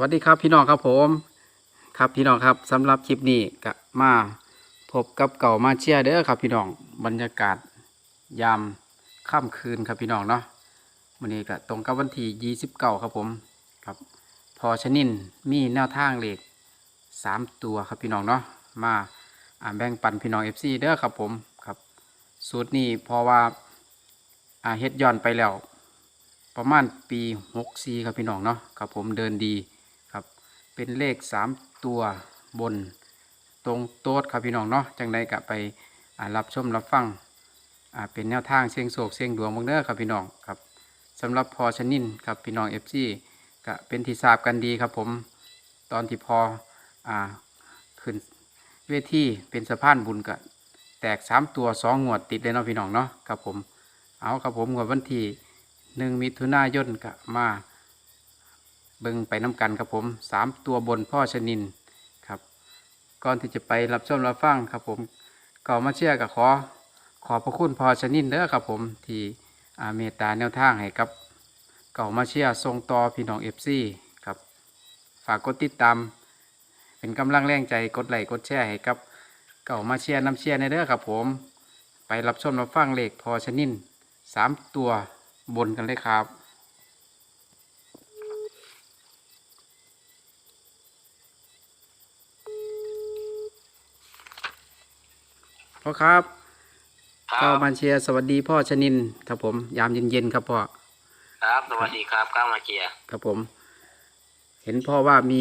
วัสดีครับพี่น้องครับผมครับพี่น้องครับสำหรับคลิปนี้ก็มาพบกับเก่ามาเชียเด้อครับ พี่น้องบรรยากาศยามค่ำคืนครับพี่น้องเนาะวันนี้ก็ตรงกับวันที่29ครับผมครับพอชนินมีแนวทางเหลขสามตัวครับพี่น้องเนาะมาอ่าแบ่งปันพี่น้อง FC เด้อครับผมครับสูตรนี้เพอว่าอ่าเฮ็ดย้อนไปแล้ว ประมาณปี64ครับพี่น้องเนาะครับผมเดินดี เป็นเลข 3 ตัวบนตรงโต๊ดครับพี่น้องเนาะจังใดก็ไปรับชมรับฟังเป็นแนวทางเสียงโศกเสียงดวงบางเด้อครับพี่น้องครับสำหรับพอชนินครับพี่น้อง FC ก็เป็นที่ทราบกันดีครับผมตอนที่พออ่าขึ้นเวทีเป็นสะพานบุญก็แตก 3 ตัว2งวดติดเลยเนาะพี่น้องเนาะครับผมเอาครับผมวดวันที่หนึ่งมิถุนายนก็มา เบิ่งไปน้ำกันครับผมสามตัวบนพ่อชนินครับ ก่อนที่จะไปรับชมรับฟังครับผมก็มาเชื่อกับขอขอพระคุณพ่อชนินเด้อครับผมที่เมตตาแนวทางให้กับเก่ามาเชียร์ทรงต่อพี่น้องเอฟซีครับ ฝากกดติดตาม เป็นกำลังแรงใจกดไลค์กดแชร์ให้กับ เก่ามาเชียร์น้ำเชียร์ในเด้อครับผม ไปรับชมรับฟังเลขพอชนินสามตัวบนกันเลยครับ พ่อครับครัก็บมาเชียร์สวัสดีพ่อชนินครับผม ยามเย็นๆครับพ่อครับสวัสดีครับข้าวมาเชียร์ครับผม เห็นพ่อว่ามี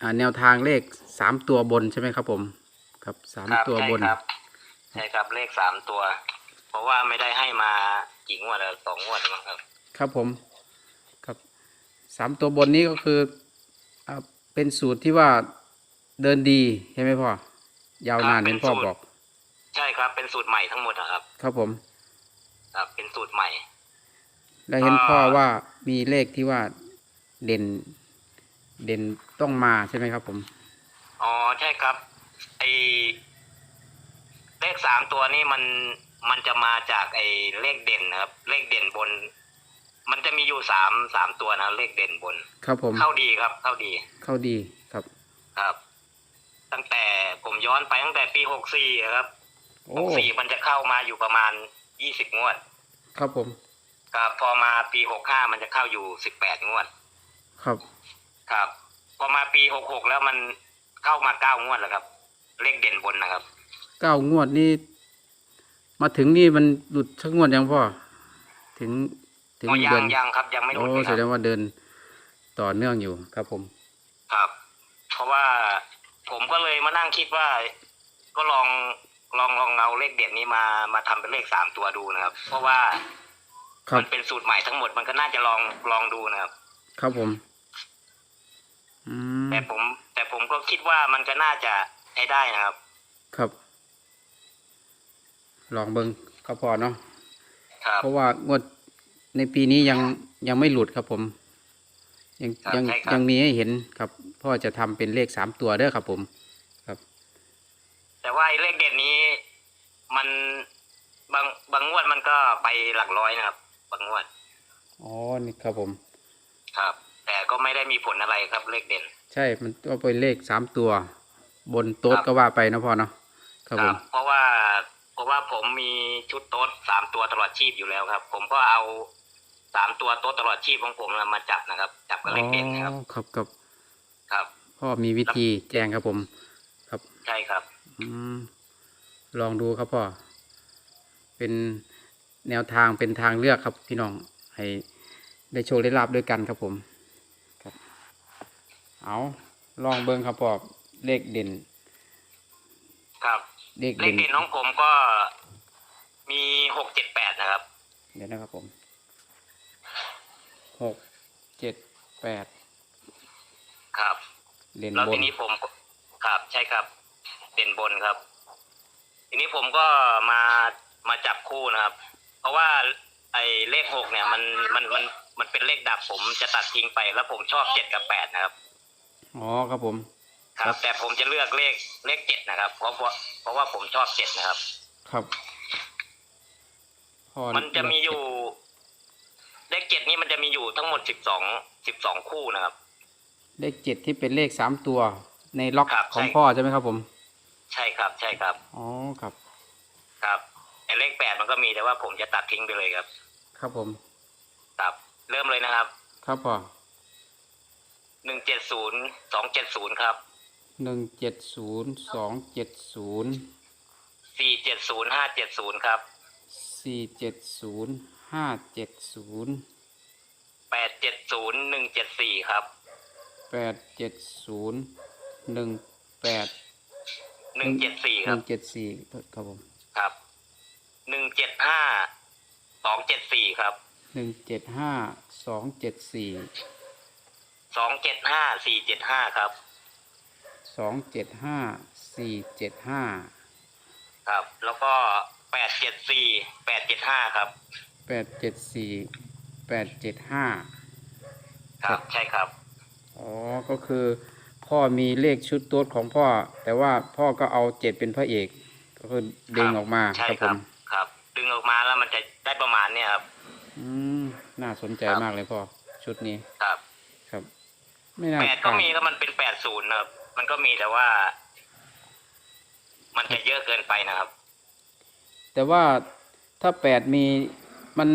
อ่าแนวทางเลขสามตัวบนใช่ไหมครับผม ครับสามครับตัวใช่บนครับใช่ครับเลขสามตัว เพราะว่าไม่ได้ให้มากี่งวดแล้วสองงวดมั้งครับ ครับผม ครับสามตัวบนนี้ก็คืออ่าเป็นสูตรที่ว่าเดินดีใช่ไหมพ่อ ยาวนานครับเป็เห็นนพ่อสูตร บอก ใช่ครับ เป็นสูตรใหม่ทั้งหมดนะครับ ครับผม ครับ เป็นสูตรใหม่ แล้วเห็นพ่ออ่าว่ามีเลขที่ว่าเด่น เด่นต้องมาใช่ไหมครับ ผม อ๋อใช่ครับไอเลขสามตัวนี้มันมันจะมาจากไอเลขเด่นนะครับ เลขเด่นบน มันจะมีอยู่สามสามตัวนะเลขเด่นบน ครับผม เข้าดีครับ เข้าดี เข้าดีครับ ครับ ตั้งแต่ผมย้อนไปตั้งแต่ปีหกสี่ครับ โอ้หกสี่มันจะเข้ามาอยู่ประมาณยี่สิบงวด ครับผม ครับพอมาปีหกห้ามันจะเข้าอยู่สิบแปดงวด ครับ ครับ พอมาปีหกหกแล้วมันเข้ามาเก้างวดแล้วครับ เลขเด่นบนนะครับ เก้างวดนี่มาถึงนี่มันหลุดชักงวดยังพ่อ ถึงถึงอ๋อยัเดืงอนยังครับยังไม่หลุโอ้ดเลยแสคดรับงว่าเดินต่อเนื่องอยู่ครับผม ครับ เพราะว่าผมก็เลยมานั่งคิดว่า ก็ลองลองลอง เอาเลขเด่นนี้มามาทำเป็นเลขสามตัวดูนะครับ เพราะว่าครับมันเป็นสูตรใหม่ทั้งหมดมันก็น่าจะลองลองดูนะครับ ครับผมอืมแต่ผม แต่ผมก็คิดว่ามันก็น่าจะใช้ได้นะครับ ครับ ลองเบิ้งครับพ่อเนาะครับ เพราะว่างวดในปีนี้ยังยังไม่หลุดครับผม ยังครับยังใช่ครับ ยังมีให้เห็นครับพ่อจะทำเป็นเลขสามตัวเด้อครับผมครับแต่ว่าไอ้เลขเด่นนี้ มันบางบางงวดมันก็ไปหลักร้อยนะครับ บางงวดอ๋อนี่ครับผม ครับ แต่ก็ไม่ได้มีผลอะไรครับเลขเด่น ใช่มันก็เป็นเลขสามตัว บนโต๊ะครับ ก็ว่าไปนะพ่อเนาะครับผมเพราะว่าเพราะว่าผมมีชุดโต๊ดสามตัวตลอดชีพอยู่แล้วครับ ผมก็เอาสามตัวโต๊ดตลอดชีพของผมน่ะมาจับนะครับ จับกับเลขเด่นนะครับอ๋อครับครับครับ พ่อมีวิธีแจ้งครับผม ครับ ใช่ครับ อืม ลองดูครับพ่อ เป็นแนวทางเป็นทางเลือกครับพี่น้อง ให้ได้โชว์ได้ลาบด้วยกันครับผมครับเอาลองเบิ้งครับพ่อเลขเด่น ครับ เลขเลเด่ขนเด่นของผมก็มีหกเจ็ดแปดนะครับ เดี๋ยวนะครับผมหกเจ็ดแปดครับ เด่นแล้วบทีนนี้ผมก็ครับ ใช่ครับ เด่นบนครับ ทีนี้ผมก็มามาจับคู่นะครับ เพราะว่าไอ้เลขหกเนี่ยมันมันมันมันเป็นเลขดับผมจะตัดทิ้งไป แล้วผมชอบเจ็ดกับแปดนะครับ อ๋อครับผมครัครับ บ แต่ผมจะเลือกเลขเลขเจ็ดนะครับ เพราะเพราะเพราะว่าผมชอบเจ็ดนะครับ ครับพ่อมันจะมีอยู่ เลขเจ็ดนี่มันจะมีอยู่ทั้งหมดสิบสองสิบสองคู่นะครับ เลขเจ็ดที่เป็นเลขสามตัว ในล็อกครับของใช่ พ่อใช่ไหมครับผม ใช่ครับ ใช่ครับ อ๋อครับ ครับไอ้เลขแปดมันก็มีแต่ว่าผมจะตัดทิ้งไปเลยครับ ครับผม ครับ เริ่มเลยนะครับครับพ่อหนึ่งเจ็ดศูนย์สองเจ็ดศูนย์ครับหนึ่งเจ็ดศูนย์สองเจ็ดศูนย์สี่เจ็ดศูนย์ห้าเจ็ดศูนย์ครับสี่เจ็ดศูนย์ห้าเจ็ดศูนย์แปดเจ็ดศูนย์หนึ่งเจ็ดสี่ครับแปดเจ็ดศูนย์หนึ่งแปด หนึ่งเจ็ดสี่หครันึ่บงเจ็ดสี่ครับผมครับ หนึ่งเจ็ดห้า สองเจ็ดสี่ครับ หนึ่งเจ็ดห้าสองเจ็ดสี่สองเจ็ดห้า สี่เจ็ดห้าครับ สองเจ็ดห้าสี่เจ็ดห้าครับ แล้วก็แปดเจ็ดสี่ แปดเจ็ดห้าครับ แปดเจ็ดสี่แปดเจ็ดห้า ครับ ใช่ครับ อ๋อ ก็คือ พ่อมีเลขชุดตัวของพ่อ แต่ว่าพ่อก็เอาเจ็ดเป็นพระเอก ก็คือดึงออกมาใช่ครับคผรับมครับ ดึงออกมาแล้วมันจะได้ประมาณเนี้ยครับ อืมน่าสนใจครับ มากเลยพ่อ ชุดนี้ครับครับ ไม่น่าแปดก็พลามีแล้วมันเป็นแปดศูนย์นะครับ มันก็มีแต่ว่า มันจะเยอะเกินไปนะครับ แต่ว่าถ้าแปดมีมัน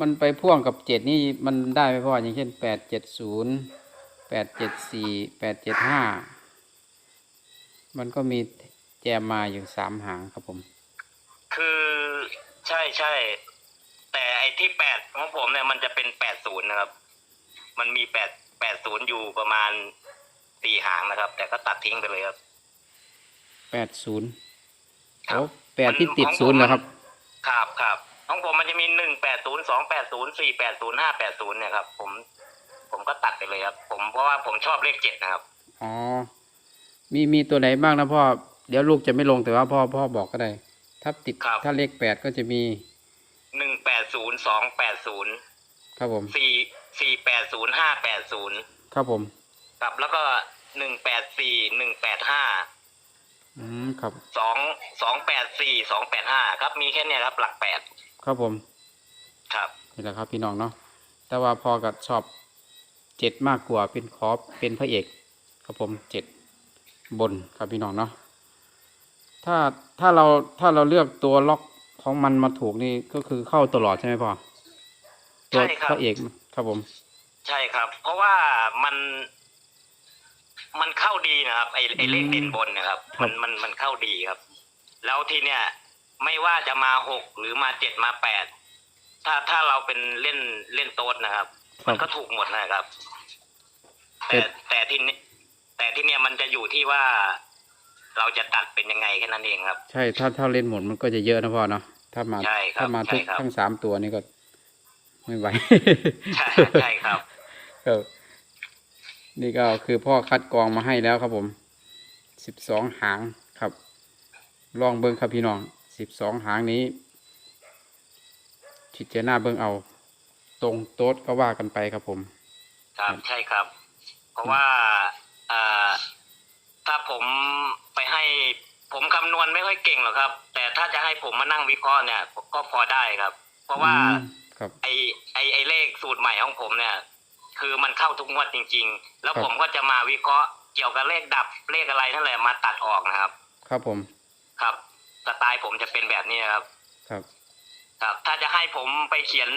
มันไปพ่วงกับเจ็ดนี่มันได้ไหมพ่ออย่างเช่นแปดเจ็ดศูนย์ แปดเจ็ดสี่แปดเจ็ดห้ามันก็มีแจมมาอยู่สามหางครับผม คือใช่ใช่แต่ไอ้ที่แปดของผมเนี่ยมันจะเป็นแปดศูนย์นะครับ มันมีแปดแปดศูนย์อยู่ประมาณสี่หางนะครับ แต่ก็ตัดทิ้งไปเลยครับแปดศูนย์ครัโอ้บแปดที่มันติดของผมศูนย์เหรอครับครับครับของผมมันจะมีหนึ่งแปดศูนย์สองแปดศูนย์สี่แปดศูนย์ห้าแปดศูนย์เนี่ยครับ ผม ผมก็ตัดไปเลยครับ ผมเพราะว่าผมชอบเลขเจ็ดนะครับ อ๋อ มีมีตัวไหนบ้างนะพ่อ เดี๋ยวลูกจะไม่ลงแต่ว่าพ่อพ่อบอกก็ได้ ถ้าติดครับ ถ้าเลขแปดก็จะมีหนึ่งแปดศูนย์สองแปดศูนย์ครับผม สี่สี่แปดศูนย์ห้าแปดศูนย์ครับผม ครับแล้วก็หนึ่งแปดสี่หนึ่งแปดห้าอืมครับ สองสองแปดสี่สองแปดห้าครับมีแค่เนี้ยครับ หลักแปดครับผม ครับ นี่แหละครับพี่น้องเนาะแต่ว่าพ่อก็ชอบ เจ็ดมากกว่าเป็นขอเป็นพระเอกครับผมเจ็ดบนครับพี่น้องเนาะถ้าถ้าเราถ้าเราเลือกตัวล็อกของมันมาถูกนี่ก็คือเข้าตลอดใช่ไหมพ่อตัวใช่ครับ พระเอกครับผม ใช่ครับ เพราะว่ามัน มันเข้าดีนะครับ ไอไอเลขเด่นบนนะครับมันมันมันเข้าดีครับ แล้วทีเนี้ยไม่ว่าจะมาหกหรือมาเจ็ดมาแปดถ้าถ้าเราเป็นเล่นเล่นโต๊ดนะครับ ครัมับนก็ถูกหมดนะครับ แต่แต่แต่ที่นี่แต่ที่เนี้ยมันจะอยู่ที่ว่า เราจะตัดเป็นยังไงแค่นั้นเองครับ ใช่ถ้าถ้าเล่นหมดมันก็จะเยอะนะพ่อเนาะถ้ามาใช่ครับถ้ามาทุกใช่ครับ ทั้งสามตัวนี่ก็ ไม่ไหว ใช่ใช่ครับ ครับนี่ก็คือพ่อคัดกรองมาให้แล้วครับผม สิบสองหางครับ ลองเบิ้งครับพี่น้อง สิบสองหางนี้ชิดเจหน้าเบิ้งเอา ตรงโต๊ดก็ว่ากันไปครับผม ครับใช่ครับ เพราะว่าอ่าถ้าผมไปให้ผมคำนวณไม่ค่อยเก่งหรอกครับ แต่ถ้าจะให้ผมมานั่งวิเคราะห์เนี่ย ก็พอได้ครับ เพราะว่าอืมครับไอไอไอเลขสูตรใหม่ของผมเนี่ย คือมันเข้าทุกงวดจริง ๆ แล้วครับผมก็จะมาวิเคราะห์เกี่ยวกับเลขดับเลขอะไรนั่นแหละมาตัดออกนะครับ ครับผม ครับสไตล์ผมจะเป็นแบบนี้ครับ ครับ ครับ ถ้าจะให้ผมไปเขียน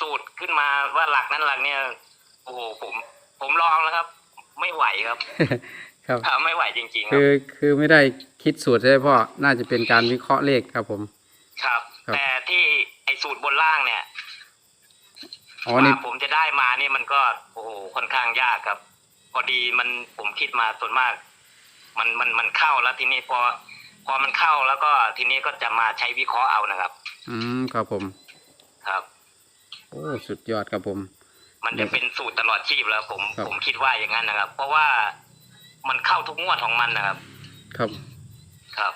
สูตรขึ้นมาว่าหลักนั้นหลักเนี่ยโอ้โหผม ผมลองแล้วครับ ไม่ไหวครับ ครับครับไม่ไหวจริงๆครัคืบอคือไม่ได้คิดสูตรใช่ไหมพ่อ น่าจะเป็นการวิเคราะห์เลขครับผม ครับครับแต่ที่ไอสูตรบนล่างเนี่ยอ๋อกนี่ว่าผมจะได้มานี่มันก็โอ้โหค่อนข้างยากครับ พอดีมันผมคิดมาส่วนมาก มันมันมันเข้าแล้วทีนี้พอ พอมันเข้าแล้วก็ทีนี้ก็จะมาใช้วิเคราะห์เอานะครับ อืมครับผม ครับ โอ้สุดยอดครับผม มันจะเป็นสูตรตลอดชีพแล้วผมครับ ผมคิดว่าอย่างนั้นนะครับ เพราะว่ามันเข้าทุกงวดของมันนะครับ ครับ ครับ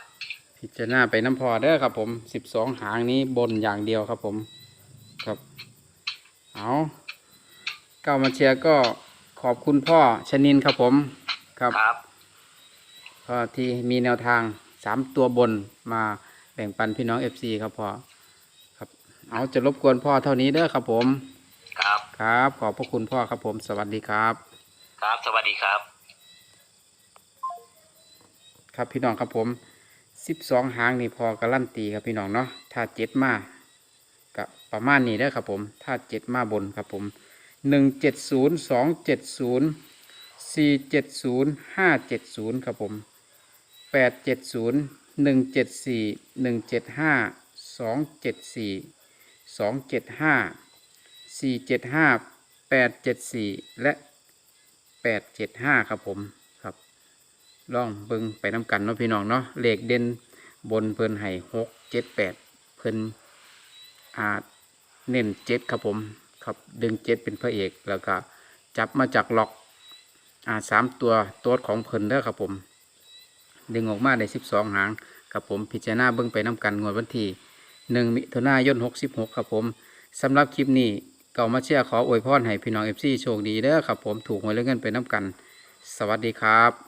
พิจารณาไปน้ำพอเด้อครับผมสิบสองหางนี้บนอย่างเดียวครับผม ครับ เอาเก้ามาเชียร์ก็ขอบคุณพ่อชนินครับผม ครับ ครับ ก็ที่มีแนวทางสามตัวบนมาแบ่งปันพี่น้องเอฟซีครับพ่อครับ เอาจะรบกวนพ่อเท่านี้เด้อครับผม ครับ ครับ ขอบพระคุณพ่อครับผม สวัสดีครับ ครับ สวัสดีครับ ครับพี่น้องครับผมสิบสองหางนี่พอการันตีครับพี่น้องเนาะ ถ้าเจ็ดมากับประมาณนี้เด้อครับผม ถ้าเจ็ดมาบนครับผมหนึ่งเจ็ดศูนย์สองเจ็ดศูนย์สี่เจ็ดศูนย์ห้าเจ็ดศูนย์ครับผมแปดเจ็ดศูนย์หนึ่งเจ็ดสี่หนึ่งเจ็ดห้าสองเจ็ดสี่ สองเจ็ดห้าสี่เจ็ดห้าแปดเจ็ดสี่และแปดเจ็ดห้าครับผมครับลองเบิ่งไปน้ำกันเนาะพี่น้องเนาะเลขเด่นบนเพิ่นให้หกเจ็ดแปดเพิ่นอาจเน้นเจ็ดครับผมครับดึงเจ็ดเป็นพระเอกแล้วก็จับมาจากล็อกอ่าสามตัวตัวของเพิ่นเด้อครับผม ดึงออกมาได้สิบสองหางครับผมพิจารณาเบิ่งไปน้ำกันงวดวันที่ หนึ่งมิถุนายนหกสิบหกครับผมสำหรับคลิปนี้เก่ามาเชียร์ขออวยพรให้พี่น้องเอฟซีโชคดีเด้อครับผมถูกหวยเลื่องเงินไปน้ำกัน สวัสดีครับ